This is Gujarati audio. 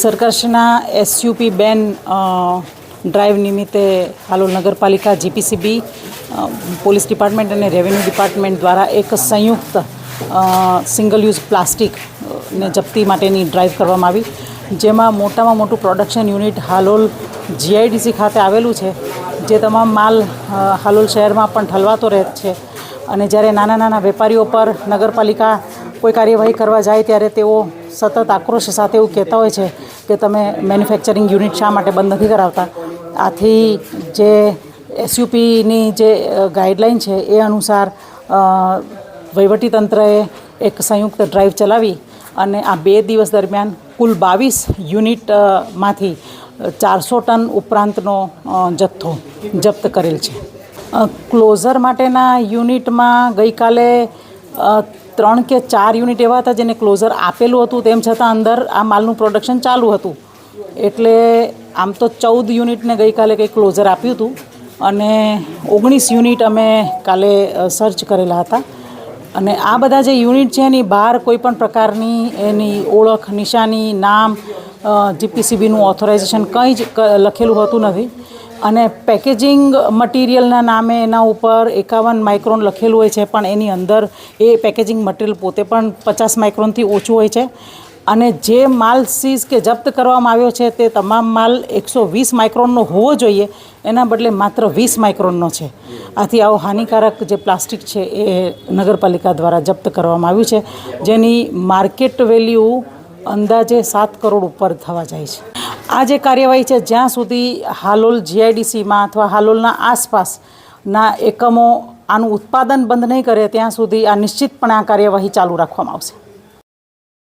સરકારશ્રીના એસયુપી બેન ડ્રાઈવ નિમિત્તે હાલોલ નગરપાલિકા જીપીસીબી પોલીસ ડિપાર્ટમેન્ટ અને રેવન્યુ ડિપાર્ટમેન્ટ દ્વારા એક સંયુક્ત સિંગલ યુઝ પ્લાસ્ટિક ને જપ્તી માટેની ડ્રાઈવ કરવામાં આવી. જેમાં મોટામાં મોટું પ્રોડક્શન યુનિટ હાલોલ જીઆઈડીસી ખાતે આવેલું છે. જે તમામ માલ હાલોલ શહેરમાં પણ ઠલવાતો રહે છે. અને જ્યારે નાના નાના વેપારીઓ પર નગરપાલિકા કોઈ કાર્યવાહી કરવા જાય ત્યારે તેઓ સતત આક્રોશ સાથે એવું કહેતા હોય છે કે તમે મેન્યુફેક્ચરિંગ યુનિટ શા માટે બંધ નથી કરાવતા? આથી જે એસયુપીની જે ગાઈડલાઇન છે એ અનુસાર વહીવટીતંત્રએ એક સંયુક્ત ડ્રાઈવ ચલાવી અને આ બે દિવસ દરમિયાન કુલ બાવીસ યુનિટમાંથી ચારસો ટન ઉપરાંતનો જથ્થો જપ્ત કરેલ છે. ક્લોઝર માટેના યુનિટમાં ગઈકાલે ત્રણ કે ચાર યુનિટ એવા હતા જેને ક્લોઝર આપેલું હતું, તેમ છતાં અંદર આ માલનું પ્રોડક્શન ચાલુ હતું. એટલે આમ તો ચૌદ યુનિટને ગઈકાલે કંઈક ક્લોઝર આપ્યું હતું અને ઓગણીસ યુનિટ અમે કાલે સર્ચ કરેલા હતા. અને આ બધા જે યુનિટ છે, એની બહાર કોઈ પણ પ્રકારની એની ઓળખ, નિશાની, નામ જીપીસીબીનું ઓથોરાઇઝેશન કંઈ જ લખેલું હોતું નથી. અને પેકેજિંગ મટીરિયલના નામે એના ઉપર એકાવન માઇક્રોન લખેલું હોય છે, પણ એની અંદર એ પેકેજિંગ મટીરિયલ પોતે પણ પચાસ માઇક્રોનથી ઓછું હોય છે. અને જે માલ સીઝ કે જપ્ત કરવામાં આવ્યો છે, તે તમામ માલ એકસો વીસ માઇક્રોનનો હોવો જોઈએ. એના બદલે માત્ર વીસ માઇક્રોનનો છે. આથી આવો હાનિકારક જે પ્લાસ્ટિક છે, એ નગરપાલિકા દ્વારા જપ્ત કરવામાં આવ્યું છે, જેની માર્કેટ વેલ્યુ અંદાજે સાત કરોડ ઉપર થવા જાય છે. આ જે કાર્યવાહી છે, જ્યાં સુધી હાલોલ જીઆઈડીસીમાં અથવા હાલોલના આસપાસના એકમો આનું ઉત્પાદન બંધ નહીં કરે, ત્યાં સુધી આ નિશ્ચિતપણે આ કાર્યવાહી ચાલુ રાખવામાં આવશે.